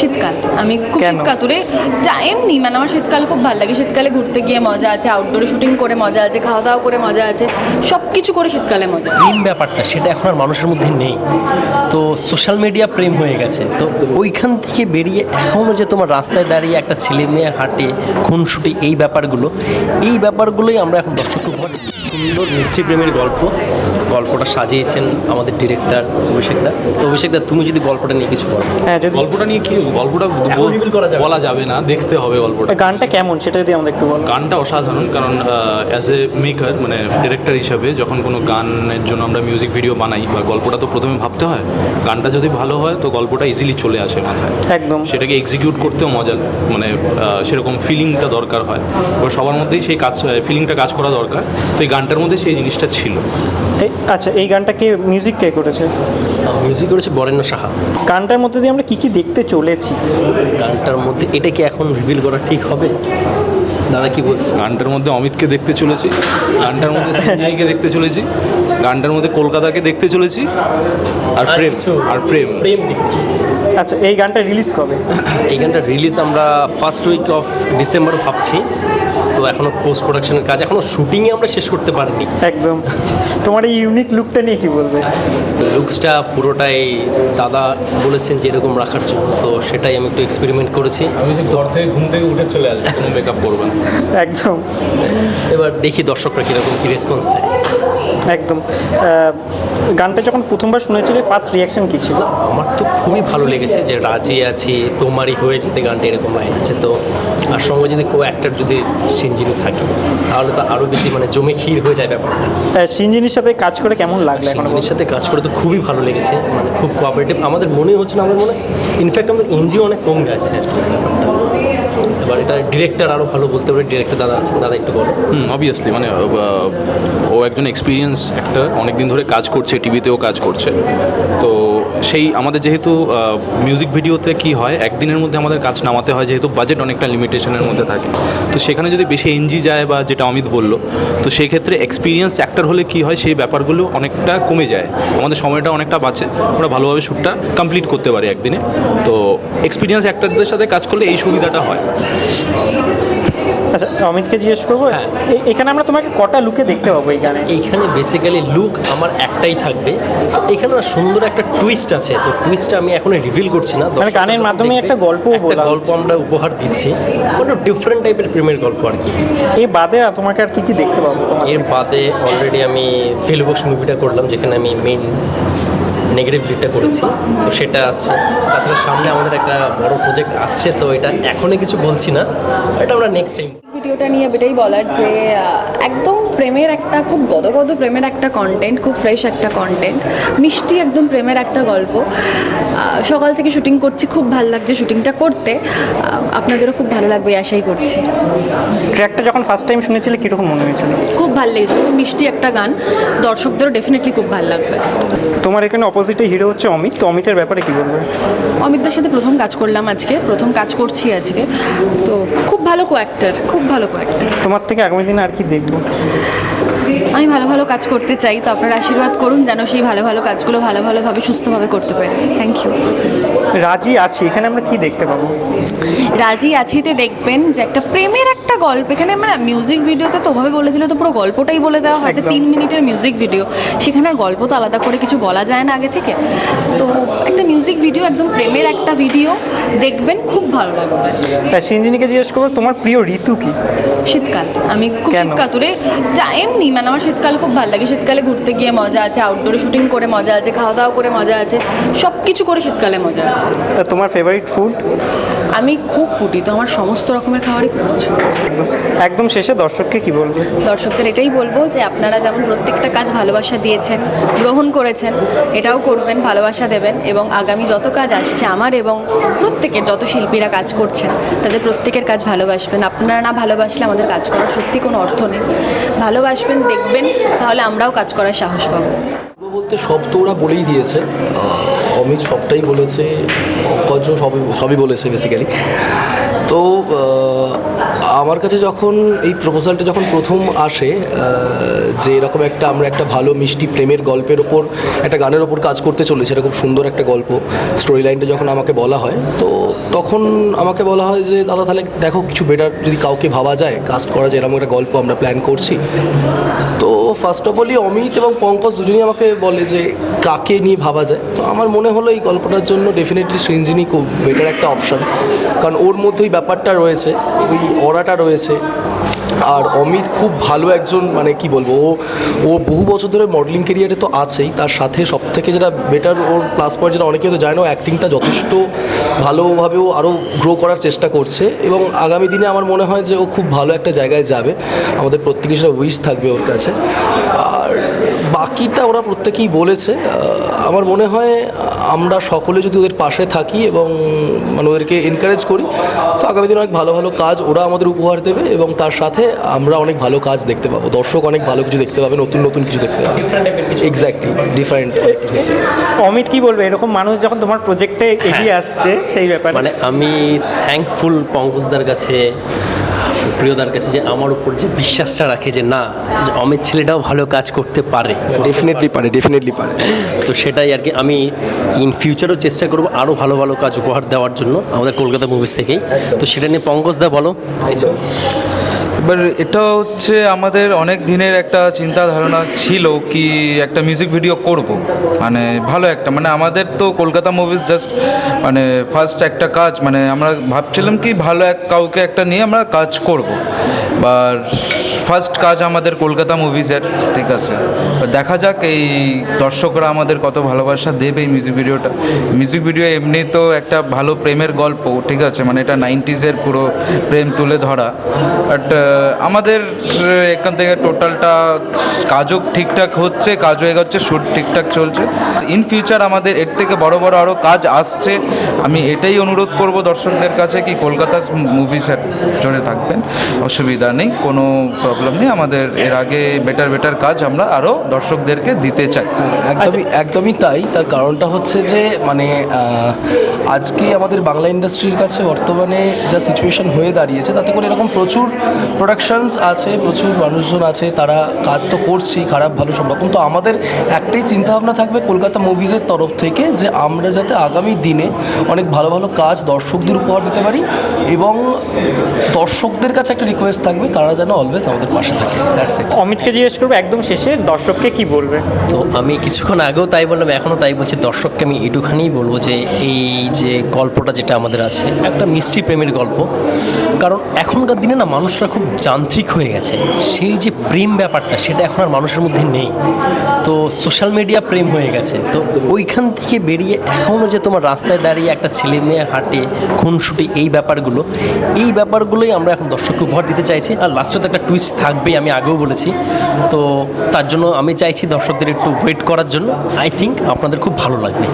শীতকাল। আমি খুব কেন? শীত যা এমনি মানে আমার শীতকাল খুব ভালো লাগে। শীতকালে ঘুরতে গিয়ে মজা আছে আউটডোরে শুটিং করে মজা আছে খাওয়া দাওয়া করে মজা আছে সব কিছু করে শীতকালে মজা। প্রেম ব্যাপারটা সেটা এখন আর মানুষের মধ্যে নেই। তো সোশ্যাল মিডিয়া প্রেম হয়ে গেছে। তো ওইখান থেকে বেরিয়ে এখনও যে তোমার রাস্তায় দাঁড়িয়ে একটা ছেলে মেয়ে হাঁটে খুনসুটি এই ব্যাপারগুলো এই ব্যাপারগুলোই আমরা এখন দিচ্ছি। সুন্দর মিষ্টি প্রেমের গল্প। গল্পটা সাজিয়েছেন আমাদের ডিরেক্টর অভিষেক দা। তো অভিষেক দা তুমি যদি গল্পটা নিয়ে কিছু বলো। হ্যাঁ যদি গল্পটা নিয়ে কি গল্পটা বলা যাবে। না দেখতে হবে গল্পটা। গানটা কেমন সেটা যদি আমাদের একটু বলো। গানটা অসাধারণ কারণ অ্যাজ এ মেকার মানে ডিরেক্টর হিসাবে যখন কোনো গানের জন্য আমরা মিউজিক ভিডিও বানাই বা গল্পটা তো প্রথমে ভাবতে হয় গানটা যদি ভালো হয় তো গল্পটা ইজিলি চলে আসে মাথায়। একদম। সেটাকে এক্সিকিউট করতেও মজা মানে সেরকম ফিলিংটা দরকার হয়। এবার সবার মধ্যেই সেই কাজ ফিলিংটা কাজ করা দরকার। তো এই গানটার মধ্যে সেই জিনিসটা ছিল। আচ্ছা এই গানটা কে মিউজিক কে করেছে? মিউজিক করেছে বরেণ্য সাহা। গানটার মধ্যে দিয়ে আমরা কি কি দেখতে চলেছি? গানটার মধ্যে এটা কি এখন রিভিল করা ঠিক হবে? দাদা কি বলছে? গানটার মধ্যে অমিতকে দেখতে চলেছি গানটার মধ্যে সিনহাইকে দেখতে চলেছি গানটার মধ্যে কলকাতাকে দেখতে চলেছি আর আর প্রেম আর প্রেম। প্রেম আচ্ছা এই গানটা রিলিজ কবে? এই গানটা রিলিজ আমরা ফার্স্ট উইক অফ ডিসেম্বর ভাবছি। তো এখনও পোস্ট প্রোডাকশনের কাজ এখনও শুটিংয়ে আমরা শেষ করতে পারিনি। একদম। তোমার এই ইউনিক লুকটা নিয়ে কি বলবে? তো লুকসটা পুরোটাই দাদা বলেছেন যে এরকম রাখার জন্য তো সেটাই আমি একটু এক্সপেরিমেন্ট করেছি। আমি যে ঘর থেকে ঘুম থেকে উঠে চলে আসব কোনো মেকআপ করবেন একদম। এবার দেখি দর্শকরা কীরকম কী রেসপন্স দেয়। একদম। গানটা যখন প্রথমবার শুনেছিলে ফার্স্ট রিয়াকশন কি ছিল? আমার তো খুবই ভালো লেগেছে যে রাজি আছি তোমারই হয়ে যেতে গানটা এরকম লাইন আছে তো আর সঙ্গে যদি কো অ্যাক্টার যদি সিনজিনি থাকে তাহলে তো আরও বেশি মানে জমে ক্ষীর হয়ে যায় ব্যাপারটা। সিনজিনির সাথে কাজ করে কেমন লাগল সিনজিনির সাথে কাজ করে তো খুবই ভালো লেগেছে মানে খুব কোঅপারেটিভ আমাদের মনে হচ্ছে না আমাদের মনে ইনফ্যাক্ট আমাদের এনজিও অনেক কম গেছে আর কি ব্যাপারটা। এবার এটা ডিরেক্টর আরও ভালো বলতে পারে ডিরেক্টর দাদা আছেন, দাদা একটু বলো। হুম অবভিয়াসলি মানে ও একজন এক্সপিরিয়েন্স একটা অনেক দিন ধরে কাজ করছে টিভিতেও কাজ করছে। তো সেই, আমাদের যেহেতু মিউজিক ভিডিওতে কি হয়, একদিনের মধ্যে আমাদের কাজ নামাতে হয়, যেহেতু বাজেট অনেকটা লিমিটেশনের মধ্যে থাকে। তো সেখানে যদি বেশি এনজি যায় বা যেটা অমিত বলল, তো সেই ক্ষেত্রে এক্সপিরিয়েন্স অ্যাক্টর হলে কি হয়, সেই ব্যাপারগুলো অনেকটা কমে যায়। আমাদের সময়টা অনেকটা বাঁচে, আমরা ভালোভাবে শ্যুটটা কমপ্লিট করতে পারি একদিনে। তো এক্সপিরিয়েন্স অ্যাক্টরদের সাথে কাজ করলে এই সুবিধাটা হয়। আচ্ছা অমিতকে জিজ্ঞেস করব? হ্যাঁ। এখানে আমরা তোমাকে কটা লুকে দেখতে পাবো এই গানে? এইখানে বেসিক্যালি লুক আমার একটাই থাকবে। তো এখানে না সুন্দর একটা টুইস্ট আছে। তো টুইস্টটা আমি এখন রিভিল করছি না। মানে গানের মাধ্যমে একটা গল্পও একটা গল্প আমরা উপহার দিচ্ছি। একটু ডিফারেন্ট টাইপের প্রেমের গল্প আর কি। এই বাদে তোমাকে আর কি কি দেখতে পাবো এর বাদে অলরেডি আমি ফেলবক্স মুভিটা করলাম যেখানে আমি মেইন নেগেটিভ লিডটা করেছি, তো সেটা আসছে। তাছাড়া সামনে আমাদের একটা বড় প্রজেক্ট আসছে, তো এটা এখনই কিছু বলছি না এটা আমরা নেক্সট টাইম ভিডিওটা নিয়ে এটাই বলার যে একদম প্রেমের একটা খুব গদগদ প্রেমের একটা কন্টেন্ট খুব ফ্রেশ একটা কন্টেন্ট মিষ্টি একদম প্রেমের একটা গল্প। সকাল থেকে শুটিং করছি খুব ভালো লাগছে শুটিংটা করতে। আপনাদেরও খুব ভালো লাগবে আশাই করছি। ট্র্যাকটা যখন ফার্স্ট টাইম শুনেছিলে কীরকম মনে হয়েছিল? খুব ভালো লেগেছে খুব মিষ্টি একটা গান। দর্শকদেরও ডেফিনেটলি খুব ভালো লাগবে। তোমার এখানে অপোজিটে হিরো হচ্ছে অমিত। তো অমিতের ব্যাপারে কি বলবে? অমিতদার সাথে প্রথম কাজ করলাম আজকে প্রথম কাজ করছি আজকে। তো খুব ভালো কো অ্যাক্টার খুব ভালো কয়েকটা তোমার থেকে আগামী দিনে আর কি দেখব? আমি ভালো ভালো কাজ করতে চাই তো আপনারা আশীর্বাদ করুন যেন সেই ভালো ভালো কাজগুলো ভালো ভালোভাবে সুস্থভাবে করতে পারি। থ্যাংক ইউ রাজি আছি এখানে আমরা কি দেখতে পাবো? রাজি আছিতে দেখবেন যে একটা প্রেমের একটা গল্প এখানে মানে মিউজিক ভিডিওতে তো ওভাবে বলে দিলে তো পুরো গল্পটাই বলে দেওয়া হয় তিন মিনিটের মিউজিক ভিডিও সেখানে আর গল্প তো আলাদা করে কিছু বলা যায় না আগে থেকে। তো একটা মিউজিক ভিডিও একদম প্রেমের একটা ভিডিও দেখবেন খুব ভালো লাগবে। তা জিজ্ঞেস করব তোমার প্রিয় ঋতু কি? শীতকাল। আমি খুব কেন? শীত কাতুরে যা এমনি মানে আমার শীতকাল খুব ভালো লাগে। শীতকালে ঘুরতে গিয়ে মজা আছে আউটডোরে শুটিং করে মজা আছে খাওয়া দাওয়া করে মজা আছে সব কিছু করে শীতকালে মজা আছে। তোমার ফেভারিট ফুড আমি খুব ফুটি তো আমার সমস্ত রকমের খাবারই খুব পছন্দ। একদম শেষে দর্শককে কি বলবে? দর্শকদের এটাই বলব যে আপনারা যেমন প্রত্যেকটা কাজ ভালোবাসা দিয়েছেন গ্রহণ করেছেন এটাও করবেন ভালোবাসা দেবেন এবং আগামী যত কাজ আসছে আমার এবং প্রত্যেকের যত শিল্পীরা কাজ করছেন তাদের প্রত্যেকের কাজ ভালোবাসবেন। আপনারা না ভালোবাসলে আমাদের কাজ করার সত্যি কোনো অর্থ নেই। ভালোবাসবেন দেখবেন, তাহলে আমরাও কাজ করার সাহস পাবো। বলতে সব তো ওরা বলেই দিয়েছে। অমিত সবটাই বলেছে অঙ্কজ সবই সবই বলেছে বেসিক্যালি তো আমার কাছে যখন এই প্রপোজালটা যখন প্রথম আসে যে এরকম একটা আমরা একটা ভালো মিষ্টি প্রেমের গল্পের ওপর, একটা গানের ওপর কাজ করতে চলেছি খুব সুন্দর একটা গল্প স্টোরি লাইনটা যখন আমাকে বলা হয়, তো তখন আমাকে বলা হয় যে, দাদা, তাহলে দেখো, কিছু বেটার যদি কাউকে ভাবা যায় কাজ করা যায়, এরকম একটা গল্প আমরা প্ল্যান করছি। তো ফার্স্ট অফ অলই অমিত এবং পঙ্কজ দুজনেই আমাকে বলে যে কাকে নিয়ে ভাবা যায়। তো আমার মনে হলো এই গল্পটার জন্য ডেফিনেটলি সৃঞ্জিনী খুব বেটার একটা অপশান কারণ ওর মধ্যে ওই ব্যাপারটা রয়েছে, ওই অরাটা রয়েছে আর অমিত খুব ভালো একজন মানে কি বলব, ও ও বহু বছর ধরে মডেলিং কেরিয়ারে তো আছেই, তার সাথে সব থেকে যেটা বেটার ওর প্লাস পয়েন্ট যেটা অনেকে তো জানে অ্যাক্টিংটা যথেষ্ট ভালোভাবেও আরও গ্রো করার চেষ্টা করছে এবং আগামী দিনে আমার মনে হয় যে ও খুব ভালো একটা জায়গায় যাবে, আমাদের প্রত্যেকে সেটা উইশ থাকবে ওর কাছে। বাকিটা ওরা প্রত্যেকেই বলেছে। আমার মনে হয় আমরা সকলে যদি ওদের পাশে থাকি এবং মানে ওদেরকে এনকারেজ করি তো আগামী দিনে অনেক ভালো ভালো কাজ ওরা আমাদের উপহার দেবে এবং তার সাথে আমরা অনেক ভালো কাজ দেখতে পাবো। দর্শক অনেক ভালো কিছু দেখতে পাবে নতুন নতুন কিছু দেখতে পাবে। এক্স্যাক্টলি ডিফারেন্ট অমিত কি বলবে? এরকম মানুষ যখন তোমার প্রজেক্টে এগিয়ে আসছে সেই ব্যাপারে। মানে আমি থ্যাঙ্কফুল পঙ্কজদার কাছে প্রিয়দার কাছে যে আমার উপর যে বিশ্বাসটা রাখে যে না যে অমিত ছেলেটাও ভালো কাজ করতে পারে। ডেফিনেটলি পারে ডেফিনেটলি পারে। তো সেটাই আর কি আমি ইন ফিউচারও চেষ্টা করব আরও ভালো ভালো কাজ উপহার দেওয়ার জন্য আমাদের কলকাতা মুভিজ থেকেই। তো সেটা নিয়ে পঙ্কজ দা বলো। এবার এটা হচ্ছে আমাদের অনেক দিনের একটা চিন্তা ধারণা ছিল কি একটা মিউজিক ভিডিও করব। মানে ভালো একটা মানে আমাদের তো কলকাতা মুভিজ জাস্ট মানে ফার্স্ট একটা কাজ মানে আমরা ভাবছিলাম কি ভালো এক, কাউকে একটা নিয়ে আমরা কাজ করব। বা ফার্স্ট কাজ আমাদের কলকাতা মুভিজের ঠিক আছে? দেখা যাক এই দর্শকরা আমাদের কত ভালোবাসা দেবে এই মিউজিক ভিডিওটা মিউজিক ভিডিও এমনি তো একটা ভালো প্রেমের গল্প, ঠিক আছে? মানে এটা নাইনটিজের পুরো প্রেম তুলে ধরা। বাট আমাদের এখান থেকে টোটালটা কাজও ঠিকঠাক হচ্ছে, কাজও এগোচ্ছে শ্যুট ঠিকঠাক চলছে। ইন ফিউচার আমাদের এর থেকে বড় বড় আরও কাজ আসছে। আমি এটাই অনুরোধ করব দর্শকদের কাছে কি কলকাতা মুভিসের জন্য থাকবেন। অসুবিধা নেই, কোনো প্রবলেম নেই। আমাদের এর আগে বেটার বেটার কাজ আমরা আরও দর্শকদেরকে দিতে চাই। একদমই একদমই তাই। তার কারণটা হচ্ছে যে মানে আজকে আমাদের বাংলা ইন্ডাস্ট্রির কাছে বর্তমানে যা সিচুয়েশন হয়ে দাঁড়িয়েছে, তাতে করে এরকম প্রচুর প্রোডাকশনস আছে, প্রচুর মানুষজন আছে, তারা কাজ তো করছি খারাপ, ভালো, সব রকম। তো আমাদের একটাই চিন্তাভাবনা থাকবে কলকাতা মুভিজের তরফ থেকে যে, আমরা যাতে আগামী দিনে অনেক ভালো ভালো কাজ দর্শকদের উপহার দিতে পারি এবং দর্শকদের কাছে একটা রিকোয়েস্ট থাকবে, তারা যেন অলওয়েজ আমাদের পাশে থাকে। দ্যাটস ইট অমিতকে জিজ্ঞেস করব একদম শেষে দর্শককে কি বলবে? তো আমি কিছুক্ষণ আগেও তাই বললাম এখনও তাই বলছি দর্শককে আমি এটুখানিই বলব যে এই যে গল্পটা যেটা আমাদের আছে একটা মিষ্টি প্রেমের গল্প। কারণ এখনকার দিনে না মানুষরা খুব যান্ত্রিক হয়ে গেছে। সেই যে প্রেম ব্যাপারটা সেটা এখন আর মানুষের মধ্যে নেই। তো সোশ্যাল মিডিয়া প্রেম হয়ে গেছে। তো ওইখান থেকে বেরিয়ে এখনও যে তোমার রাস্তায় দাঁড়িয়ে একটা ছেলে মেয়ে হাঁটে খুনসুটি এই ব্যাপারগুলো এই ব্যাপারগুলোই আমরা এখন দর্শককে উপহার দিতে চাইছি। আর লাস্টে তো একটা টুইস্ট থাকবেই, আমি আগেও বলেছি। তো তার জন্য আমি চাইছি দর্শকদের একটু ওয়েট করার জন্য। আই থিঙ্ক আপনাদের খুব ভালো লাগবে।